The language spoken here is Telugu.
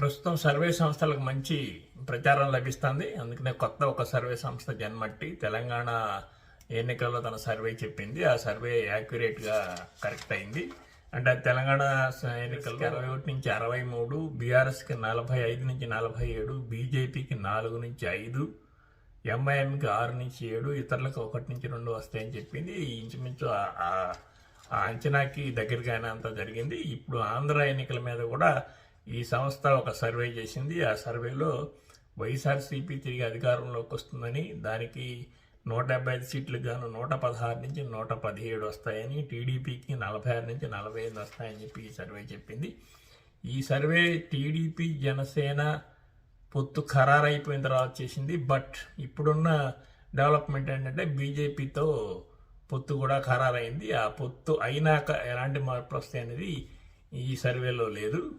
ప్రస్తుతం సర్వే సంస్థలకు మంచి ప్రచారం లభిస్తుంది. అందుకనే కొత్త ఒక సర్వే సంస్థ జన్మట్టి తెలంగాణ ఎన్నికల్లో తన సర్వే చెప్పింది. ఆ సర్వే యాక్యురేట్గా కరెక్ట్ అయింది. అంటే తెలంగాణ ఎన్నికల్లో అరవై ఒకటి నుంచి అరవై మూడు బీఆర్ఎస్కి నలభై ఐదు నుంచి నలభై ఏడు బీజేపీకి నాలుగు నుంచి ఐదు ఎంఐఎంకి ఆరు నుంచి ఏడు ఇతరులకు ఒకటి నుంచి రెండు వస్తాయని చెప్పింది. ఇంచుమించు ఆ- అంచనాకి దగ్గరగానే అంత జరిగింది. ఇప్పుడు ఆంధ్ర ఎన్నికల మీద కూడా ఈ సంస్థ ఒక సర్వే చేసింది. ఆ సర్వేలో వైఎస్ఆర్సీపీ తిరిగి అధికారంలోకి వస్తుందని దానికి నూట డెబ్బై ఐదు సీట్లకు గాను నూట పదహారు నుంచి నూట పదిహేడు వస్తాయని టీడీపీకి నలభై ఆరు నుంచి నలభై ఐదు వస్తాయని చెప్పి ఈ సర్వే చెప్పింది. ఈ సర్వే టీడీపీ జనసేన పొత్తు ఖరారైపోయిన తర్వాత చేసింది. బట్ ఇప్పుడున్న డెవలప్మెంట్ ఏంటంటే బీజేపీతో పొత్తు కూడా ఖరారైంది. ఆ పొత్తు అయినాక ఎలాంటి మార్పులు వస్తాయనేది ఈ సర్వేలో లేదు.